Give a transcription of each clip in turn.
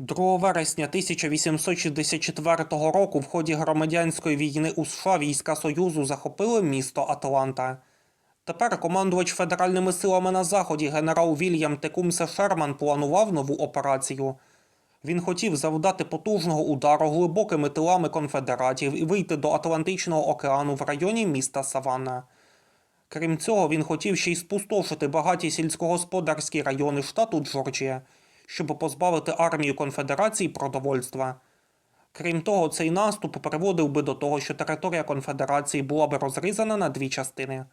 2 вересня 1864 року в ході громадянської війни у США війська Союзу захопили місто Атланта. Тепер командувач федеральними силами на заході генерал Вільям Текумсе Шерман планував нову операцію. Він хотів завдати потужного удару глибокими тилами конфедератів і вийти до Атлантичного океану в районі міста Саванна. Крім цього, він хотів ще й спустошити багаті сільськогосподарські райони штату Джорджія, щоб позбавити армію конфедерації продовольства. Крім того, цей наступ приводив би до того, що територія конфедерації була би розрізана на дві частини.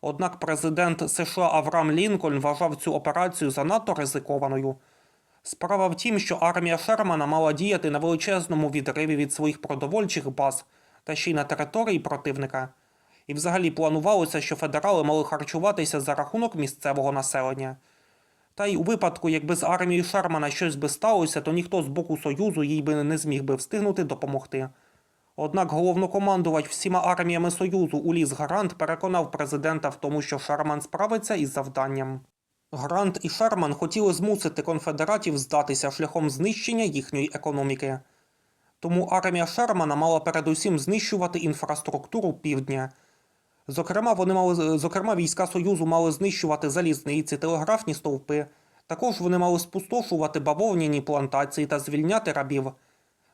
Однак президент США Авраам Лінкольн вважав цю операцію занадто ризикованою. Справа в тім, що армія Шермана мала діяти на величезному відриві від своїх продовольчих баз та ще й на території противника. І взагалі планувалося, що федерали мали харчуватися за рахунок місцевого населення. Та й у випадку, якби з армією Шермана щось би сталося, то ніхто з боку Союзу їй би не зміг би встигнути допомогти. Однак головнокомандувач всіма арміями Союзу Уліс Гарант переконав президента в тому, що Шерман справиться із завданням. Грант і Шерман хотіли змусити конфедератів здатися шляхом знищення їхньої економіки. Тому армія Шермана мала передусім знищувати інфраструктуру півдня. Зокрема, вони мали, зокрема, війська Союзу мали знищувати залізниці, телеграфні стовпи. Також вони мали спустошувати бавовняні плантації та звільняти рабів.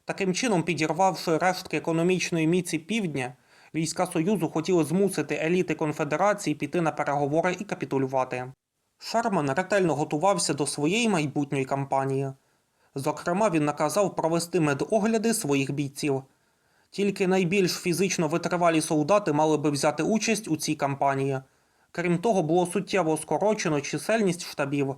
Таким чином, підірвавши рештки економічної міці півдня, війська Союзу хотіли змусити еліти конфедерації піти на переговори і капітулювати. Шерман ретельно готувався до своєї майбутньої кампанії. Зокрема, він наказав провести медогляди своїх бійців. Тільки найбільш фізично витривалі солдати мали би взяти участь у цій кампанії. Крім того, було суттєво скорочено чисельність штабів.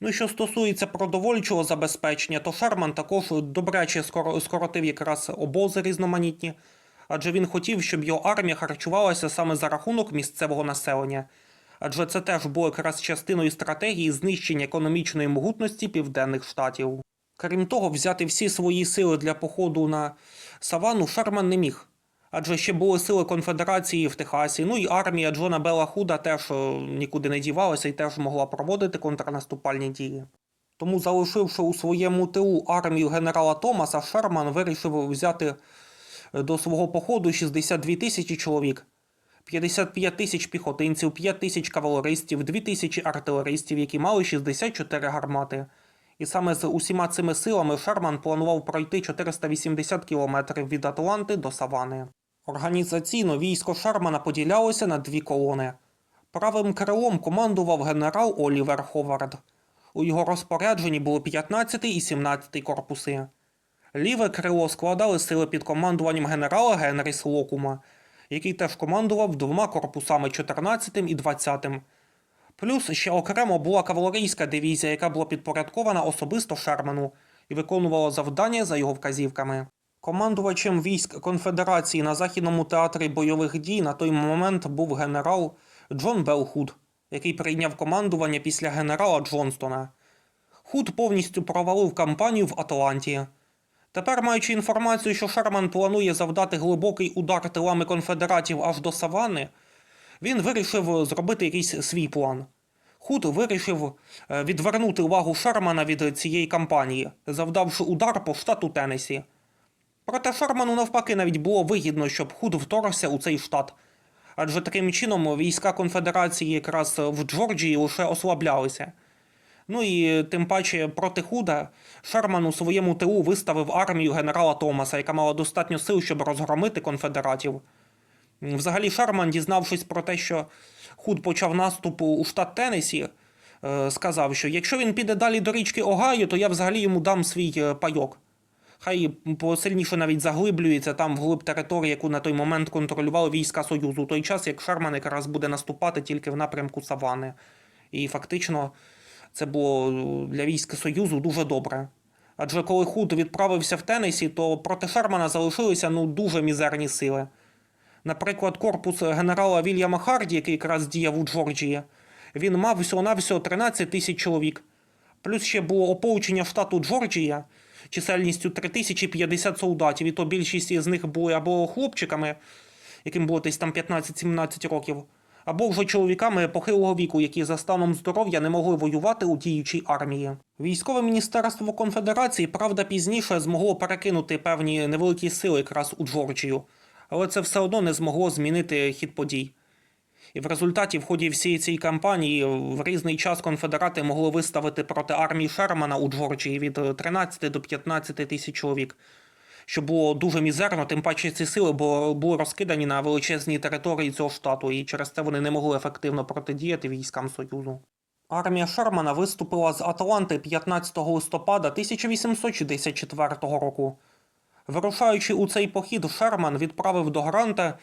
Ну що стосується продовольчого забезпечення, то Шерман також добряче скоро- скоротив якраз обози різноманітні, адже він хотів, щоб його армія харчувалася саме за рахунок місцевого населення. Адже це теж було якраз частиною стратегії знищення економічної могутності південних штатів. Крім того, взяти всі свої сили для походу на Саванну Шерман не міг. Адже ще були сили конфедерації в Техасі, ну і армія Джона Белла Худа теж е, нікуди не дівалася і теж могла проводити контрнаступальні дії. Тому, залишивши у своєму тилу армію генерала Томаса, Шерман вирішив взяти е, до свого походу 62 тисячі чоловік, 55 тисяч піхотинців, 5 тисяч кавалеристів, 2 тисячі артилеристів, які мали 64 гармати. І саме з усіма цими силами Шерман планував пройти 480 кілометрів від Атланти до Савани. Організаційно військо Шермана поділялося на дві колони. Правим крилом командував генерал Олівер Ховард. У його розпорядженні було 15 і 17 корпуси. Ліве крило складали сили під командуванням генерала Генрі Слокума, який теж командував двома корпусами 14 і 20. Плюс ще окремо була кавалерійська дивізія, яка була підпорядкована особисто Шерману і виконувала завдання за його вказівками. Командувачем військ Конфедерації на Західному театрі бойових дій на той момент був генерал Джон Белхуд, який прийняв командування після генерала Джонстона. Худ повністю провалив кампанію в Атланті. Тепер, маючи інформацію, що Шерман планує завдати глибокий удар тилами конфедератів аж до Саванни, він вирішив зробити якийсь свій план. Худ вирішив е, відвернути увагу Шермана від цієї кампанії, завдавши удар по штату Теннессі. Проте Шерману навпаки навіть було вигідно, щоб Худ вторгся у цей штат, адже таким чином війська конфедерації якраз в Джорджії лише ослаблялися. Ну і тим паче проти Худа Шерман у своєму тилу виставив армію генерала Томаса, яка мала достатньо сил, щоб розгромити конфедератів. Взагалі, Шерман, дізнавшись про те, що Худ почав наступ у штат Теннессі, е, сказав, що якщо він піде далі до річки Огайо, то я взагалі йому дам свій е, пайок. Хай посильніше навіть заглиблюється там вглиб території, яку на той момент контролювали війська Союзу, у той час як Шерман якраз буде наступати тільки в напрямку Савани. І фактично це було для військ Союзу дуже добре. Адже коли Худ відправився в Теннессі, то проти Шермана залишилися ну, дуже мізерні сили. Наприклад, корпус генерала Вільяма Харді, який якраз діяв у Джорджії, він мав всього-навсього 13 тисяч чоловік. Плюс ще було ополчення штату Джорджія чисельністю 3050 солдатів, і то більшість із них були або хлопчиками, яким було десь там 15-17 років, або вже чоловіками похилого віку, які за станом здоров'я не могли воювати у діючій армії. Військове міністерство конфедерації, правда, пізніше змогло перекинути певні невеликі сили якраз у Джорджію, але це все одно не змогло змінити хід подій. І в результаті, в ході всієї цієї кампанії, в різний час конфедерати могли виставити проти армії Шермана у Джорджії від 13 до 15 тисяч чоловік, що було дуже мізерно, тим паче ці сили були розкидані на величезній території цього штату, і через це вони не могли ефективно протидіяти військам Союзу. Армія Шермана виступила з Атланти 15 листопада 1864 року. Вирушаючи у цей похід, Шерман відправив до Гранта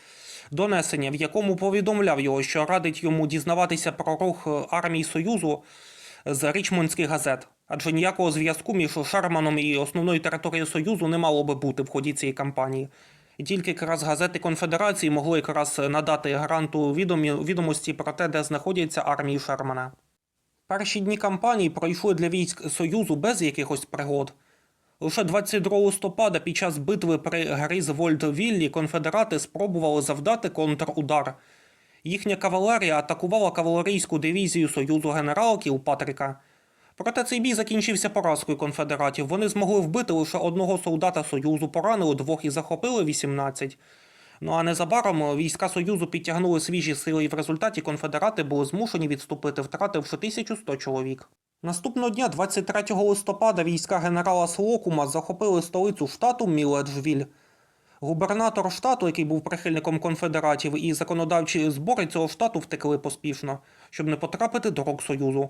донесення, в якому повідомляв його, що радить йому дізнаватися про рух армії Союзу з річмондських газет, адже ніякого зв'язку між Шерманом і основною територією Союзу не мало би бути в ході цієї кампанії. І тільки якраз газети Конфедерації могли якраз надати гранту відомості про те, де знаходяться армії Шермана. Перші дні кампанії пройшли для військ Союзу без якихось пригод. Лише 22 листопада під час битви при Грізвольдвіллі конфедерати спробували завдати контрудар. Їхня кавалерія атакувала кавалерійську дивізію Союзу генерала Кілпатріка. Проте цей бій закінчився поразкою конфедератів. Вони змогли вбити лише одного солдата Союзу, поранили двох і захопили 18. Ну а незабаром війська Союзу підтягнули свіжі сили, і в результаті конфедерати були змушені відступити, втративши 1100 чоловік. Наступного дня, 23 листопада, війська генерала Слокума захопили столицю штату Міледжвіль. Губернатор штату, який був прихильником конфедератів, і законодавчі збори цього штату втекли поспішно, щоб не потрапити до рук Союзу.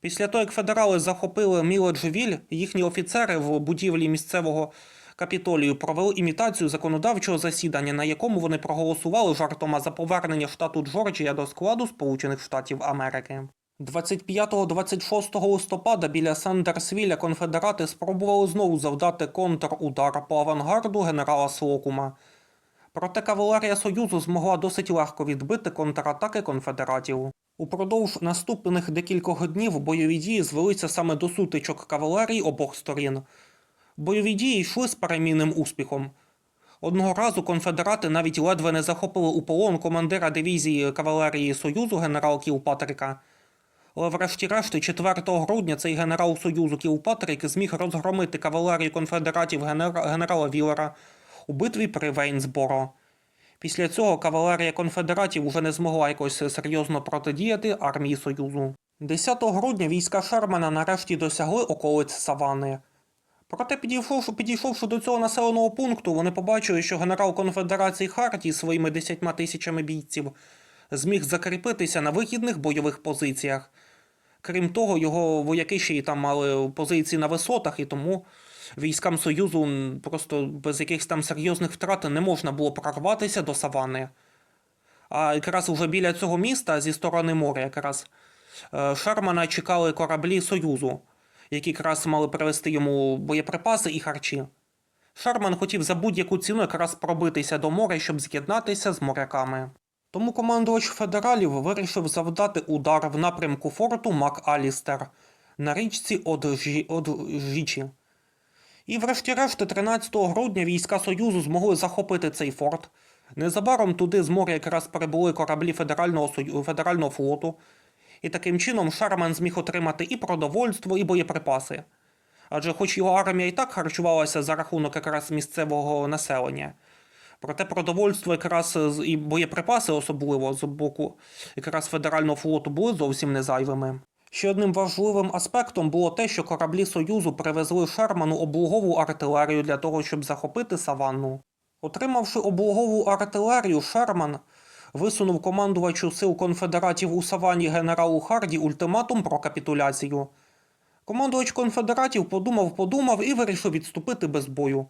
Після того, як федерали захопили Міледжвіль, їхні офіцери в будівлі місцевого капітолію провели імітацію законодавчого засідання, на якому вони проголосували жартома за повернення штату Джорджія до складу Сполучених Штатів Америки. 25-26 листопада біля Сандерсвіля конфедерати спробували знову завдати контрудар по авангарду генерала Слокума. Проте кавалерія Союзу змогла досить легко відбити контратаки конфедератів. Упродовж наступних декількох днів бойові дії звелися саме до сутичок кавалерії обох сторін. Бойові дії йшли з перемінним успіхом. Одного разу конфедерати навіть ледве не захопили у полон командира дивізії кавалерії Союзу генерал Кілпатріка. Але врешті-решт, 4 грудня цей генерал Союзу Кілпатрік зміг розгромити кавалерію конфедератів генерала Віллера у битві при Вейнсборо. Після цього кавалерія конфедератів уже не змогла якось серйозно протидіяти армії Союзу. 10 грудня війська Шермана нарешті досягли околиць Савани. Проте, підійшовши, підійшовши до цього населеного пункту, вони побачили, що генерал конфедерації Харті своїми 10 тисячами бійців зміг закріпитися на вигідних бойових позиціях. Крім того, його вояки ще й там мали позиції на висотах, і тому військам Союзу просто без якихось там серйозних втрат не можна було прорватися до Савани. А якраз уже біля цього міста, зі сторони моря, якраз е, Шермана чекали кораблі Союзу, які якраз мали привезти йому боєприпаси і харчі. Шерман хотів за будь-яку ціну якраз пробитися до моря, щоб з'єднатися з моряками. Тому командувач федералів вирішив завдати удар в напрямку форту Мак-Алістер на річці Оджі- Оджічі. І врешті-решт, 13 грудня війська Союзу змогли захопити цей форт. Незабаром туди з моря якраз прибули кораблі Федерального, Сою- Федерального флоту, і таким чином Шарман зміг отримати і продовольство, і боєприпаси. Адже хоч його армія і так харчувалася за рахунок якраз місцевого населення. Проте продовольство якраз і боєприпаси, особливо з боку якраз Федерального флоту, були зовсім не зайвими. Ще одним важливим аспектом було те, що кораблі Союзу привезли Шерману облогову артилерію для того, щоб захопити саванну. Отримавши облогову артилерію, Шерман висунув командувачу сил конфедератів у саванні генералу Харді ультиматум про капітуляцію. Командувач конфедератів подумав-подумав і вирішив відступити без бою.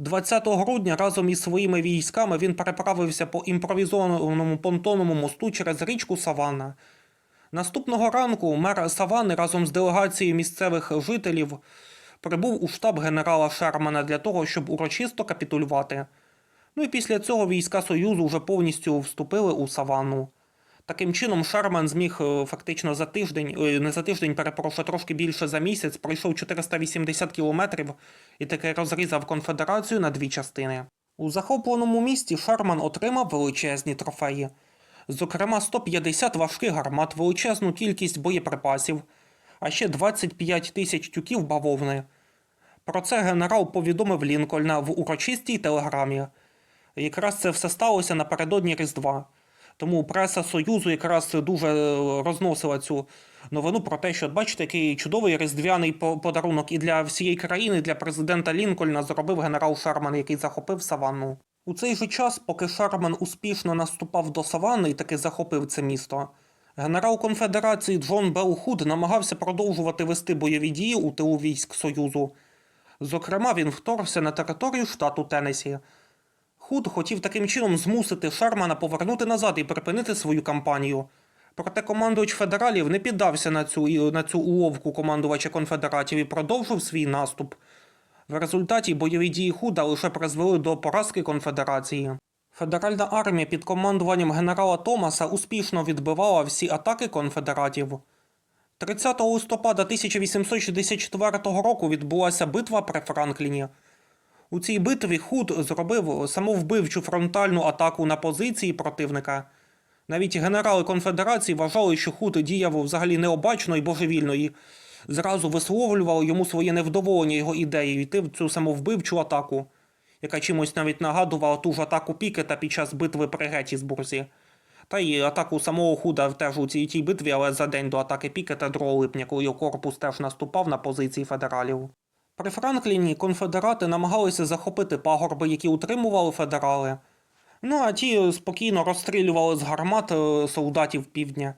20 грудня разом із своїми військами він переправився по імпровізованому понтонному мосту через річку Саванна. Наступного ранку мер Савани разом з делегацією місцевих жителів прибув у штаб генерала Шермана для того, щоб урочисто капітулювати. Ну і після цього війська Союзу вже повністю вступили у Саванну. Таким чином, Шерман зміг е, фактично за тиждень, е, не за тиждень, перепрошую, трошки більше за місяць, пройшов 480 кілометрів і таки розрізав конфедерацію на дві частини. У захопленому місті Шерман отримав величезні трофеї. Зокрема, 150 важких гармат, величезну кількість боєприпасів, а ще 25 тисяч тюків бавовни. Про це генерал повідомив Лінкольна в урочистій телеграмі. Якраз це все сталося напередодні Різдва. Тому преса Союзу якраз дуже е, розносила цю новину про те, що бачите, який чудовий різдвяний подарунок і для всієї країни, і для президента Лінкольна зробив генерал Шерман, який захопив Саванну. У цей же час, поки Шерман успішно наступав до Саванни і таки захопив це місто, генерал конфедерації Джон Белл Худ намагався продовжувати вести бойові дії у тилу військ Союзу. Зокрема, він вторгся на територію штату Теннесі. Худ хотів таким чином змусити Шермана повернути назад і припинити свою кампанію. Проте командувач федералів не піддався на цю, на цю уловку командувача конфедератів і продовжив свій наступ. В результаті бойові дії Худа лише призвели до поразки конфедерації. Федеральна армія під командуванням генерала Томаса успішно відбивала всі атаки конфедератів. 30 листопада 1864 року відбулася битва при Франкліні. У цій битві Худ зробив самовбивчу фронтальну атаку на позиції противника. Навіть генерали конфедерації вважали, що Худ діяв взагалі необачно і божевільно, і зразу висловлювали йому своє невдоволення його ідеєю йти в цю самовбивчу атаку, яка чимось навіть нагадувала ту ж атаку Пікета під час битви при Геттісбурзі. Та й атаку самого Худа теж у цій тій битві, але за день до атаки Пікета 2 липня, коли його корпус теж наступав на позиції федералів. При Франкліні конфедерати намагалися захопити пагорби, які утримували федерали. Ну а ті спокійно розстрілювали з гармат е, солдатів півдня.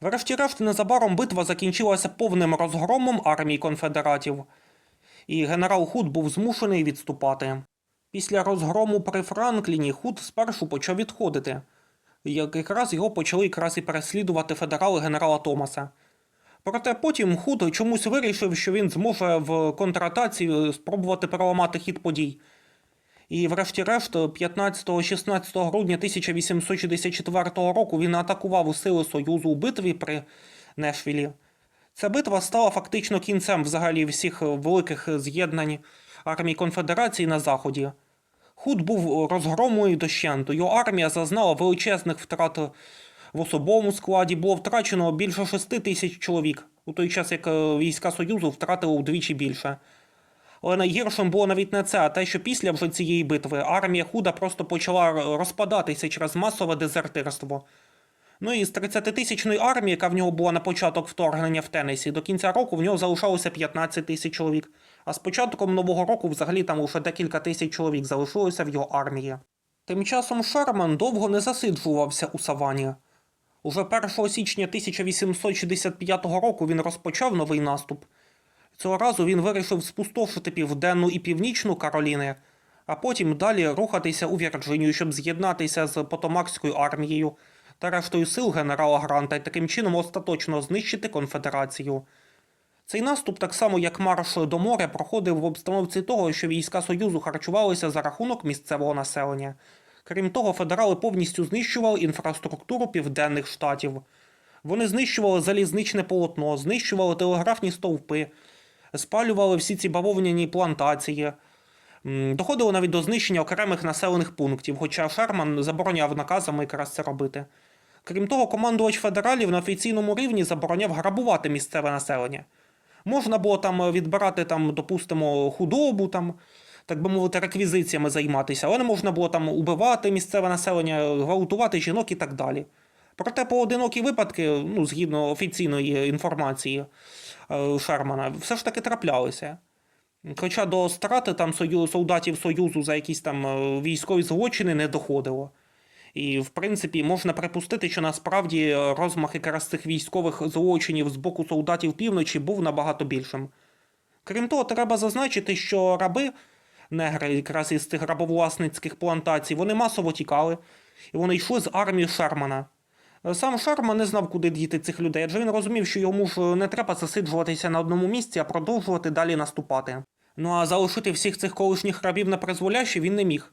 Врешті-решт, незабаром битва закінчилася повним розгромом армії конфедератів, і генерал Худ був змушений відступати. Після розгрому при Франкліні Худ спершу почав відходити. Як якраз його почали якраз і переслідувати федерали генерала Томаса. Проте потім Худ чомусь вирішив, що він зможе в контратаці спробувати переламати хід подій. І, врешті-решт, 15-16 грудня 1864 року він атакував сили Союзу у битві при Нешвілі. Ця битва стала фактично кінцем взагалі всіх великих з'єднань армії конфедерації на Заході. Худ був розгромлений дощенту. Його армія зазнала величезних втрат в особовому складі. Було втрачено більше 6 тисяч чоловік, у той час як е, війська Союзу втратили вдвічі більше. Але найгіршим було навіть не це, а те, що після вже цієї битви армія Худа просто почала розпадатися через масове дезертирство. Ну і з 30-тисячної армії, яка в нього була на початок вторгнення в Теннесі, до кінця року в нього залишалося 15 тисяч чоловік. А з початком нового року взагалі там лише декілька тисяч чоловік залишилося в його армії. Тим часом Шерман довго не засиджувався у Савані. Уже 1 січня 1865 року він розпочав новий наступ. Цього разу він вирішив спустошити південну і північну Кароліни, а потім далі рухатися у Вірджинію, щоб з'єднатися з Потомакською армією та рештою сил генерала Гранта і таким чином остаточно знищити конфедерацію. Цей наступ, так само як марш до моря, проходив в обстановці того, що війська Союзу харчувалися за рахунок місцевого населення. Крім того, федерали повністю знищували інфраструктуру південних штатів. Вони знищували залізничне полотно, знищували телеграфні стовпи, спалювали всі ці бавовняні плантації. Доходило навіть до знищення окремих населених пунктів, хоча Шерман забороняв наказами якраз це робити. Крім того, командувач федералів на офіційному рівні забороняв грабувати місцеве населення. Можна було там відбирати, там, допустимо, худобу, там, так би мовити, реквізиціями займатися, але не можна було там убивати місцеве населення, гвалтувати жінок і так далі. Проте поодинокі випадки, ну, згідно офіційної інформації е, Шермана, все ж таки траплялися. Хоча до страти там солдатів Союзу за якісь там е, військові злочини не доходило. І, в принципі, можна припустити, що насправді розмах якраз цих військових злочинів з боку солдатів півночі був набагато більшим. Крім того, треба зазначити, що раби, негри якраз із цих рабовласницьких плантацій, вони масово тікали, і вони йшли з армії Шермана. Е, Сам Шерман не знав, куди діти цих людей, адже він розумів, що йому ж не треба засиджуватися на одному місці, а продовжувати далі наступати. Ну а залишити всіх цих колишніх рабів на призволяще він не міг.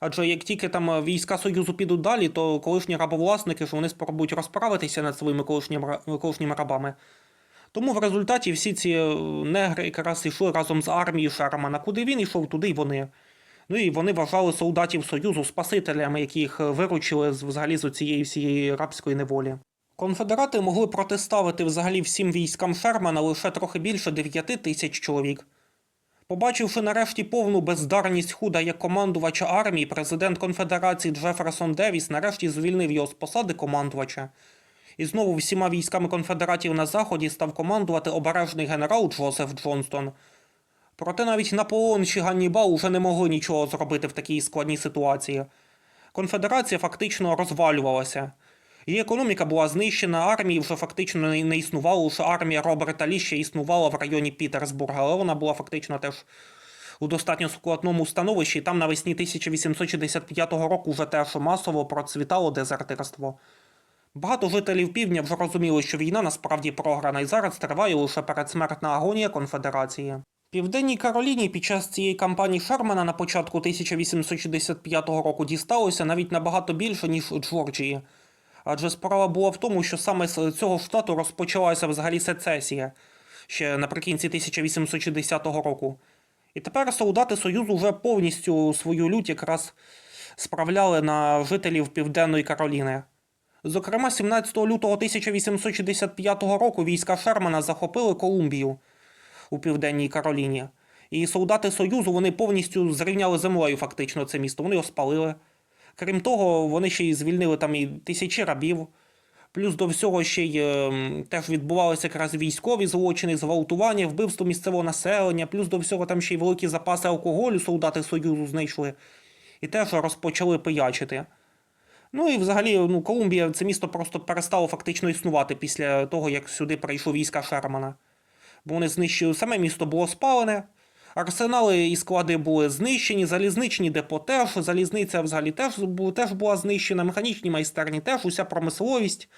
Адже як тільки там е, війська Союзу підуть далі, то колишні рабовласники ж вони спробують розправитися над своїми колишніми рабами. Тому в результаті всі ці е, негри якраз йшли разом з армією Шермана. Куди він йшов, туди й вони. Ну і вони вважали солдатів Союзу спасителями, які їх виручили з- взагалі з цієї всієї рабської неволі. Конфедерати могли протиставити взагалі всім військам Шермана лише трохи більше 9 тисяч чоловік. Побачивши нарешті повну бездарність Худа як командувача армії, президент конфедерації Джеферсон Девіс нарешті звільнив його з посади командувача. І знову всіма військами конфедератів на заході став командувати обережний генерал Джозеф Джонстон. Проте навіть Наполеон чи Ганнібал уже не могли нічого зробити в такій складній ситуації. Конфедерація фактично розвалювалася. Її економіка була знищена, армії вже фактично не існувало, лише армія Роберта Лі існувала в районі Пітерсбурга, але вона була фактично теж у достатньо складному становищі, і там навесні 1865 року вже теж масово процвітало дезертирство. Багато жителів півдня вже розуміли, що війна насправді програна, і зараз триває лише передсмертна агонія конфедерації. Південній Кароліні під час цієї кампанії Шермана на початку 1865 року дісталося навіть набагато більше, ніж Джорджії. Адже справа була в тому, що саме з цього штату розпочалася взагалі сецесія ще наприкінці 1860 року. І тепер солдати Союзу вже повністю свою лють якраз справляли на жителів Південної Кароліни. Зокрема, 17 лютого 1865 року війська Шермана захопили Колумбію у Південній Кароліні. І солдати Союзу вони повністю зрівняли землею фактично це місто. Вони його спалили. Крім того, вони ще й звільнили там і тисячі рабів. Плюс до всього ще й е, теж відбувалися якраз військові злочини, зґвалтування, вбивство місцевого населення, плюс до всього там ще й великі запаси алкоголю солдати Союзу знайшли. І теж розпочали пиячити. Ну і взагалі, ну, Колумбія це місто просто перестало фактично існувати після того, як сюди прийшли війська Шермана. Бо вони знищили саме місто було спалене, арсенали і склади були знищені, залізничні депо теж, залізниця взагалі теж, теж була знищена, механічні майстерні теж, уся промисловість,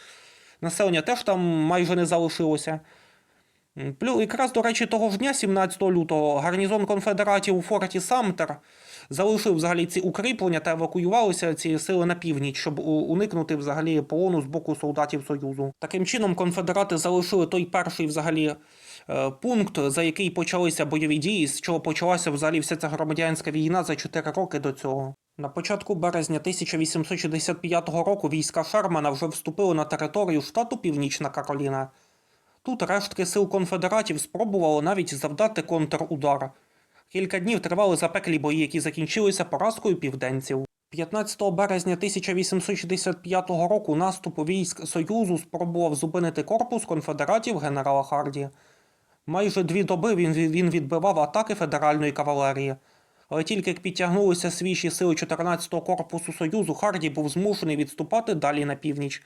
населення теж там майже не залишилося. Якраз, до речі, того ж дня, 17 лютого, гарнізон конфедератів у форті Самтер залишив взагалі ці укріплення та евакуювалися ці сили на північ, щоб уникнути взагалі полону з боку солдатів Союзу. Таким чином, конфедерати залишили той перший взагалі е, пункт, за який почалися бойові дії, з чого почалася взагалі вся ця громадянська війна за 4 роки до цього. На початку березня 1865 року війська Шермана вже вступили на територію штату Північна Кароліна. Тут рештки сил конфедератів спробували навіть завдати контрудар. Кілька днів тривали запеклі бої, які закінчилися поразкою південців. 15 березня 1865 року наступ військ Союзу спробував зупинити корпус конфедератів генерала Харді. Майже дві доби він, відбивав атаки федеральної кавалерії. Але тільки як підтягнулися свіжі сили 14-го корпусу Союзу, Харді був змушений відступати далі на північ,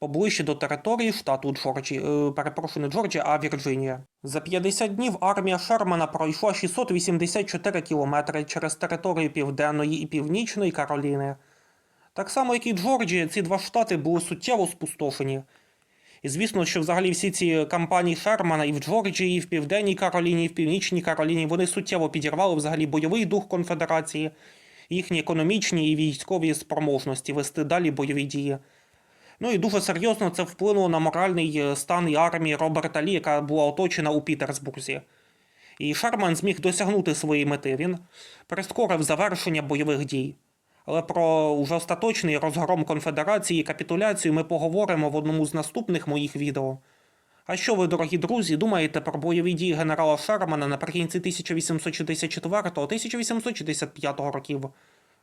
поближче до території штату Джорджі, е, перепрошую, не Джорджія, а Вірджинія. За 50 днів армія Шермана пройшла 684 кілометри через територію Південної і Північної Кароліни. Так само, як і Джорджія, ці два штати були суттєво спустошені. І звісно, що взагалі всі ці кампанії Шермана і в Джорджії, і в Південній Кароліні, і в Північній Кароліні вони суттєво підірвали взагалі бойовий дух конфедерації, їхні економічні і військові спроможності вести далі бойові дії. Ну і дуже серйозно це вплинуло на моральний е, стан і армії Роберта Лі, яка була оточена у Пітерсбурзі. І Шерман зміг досягнути своєї мети. Він прискорив завершення бойових дій. Але про уже остаточний розгром конфедерації і капітуляцію ми поговоримо в одному з наступних моїх відео. А що ви, дорогі друзі, думаєте про бойові дії генерала Шермана наприкінці 1864-1865 років?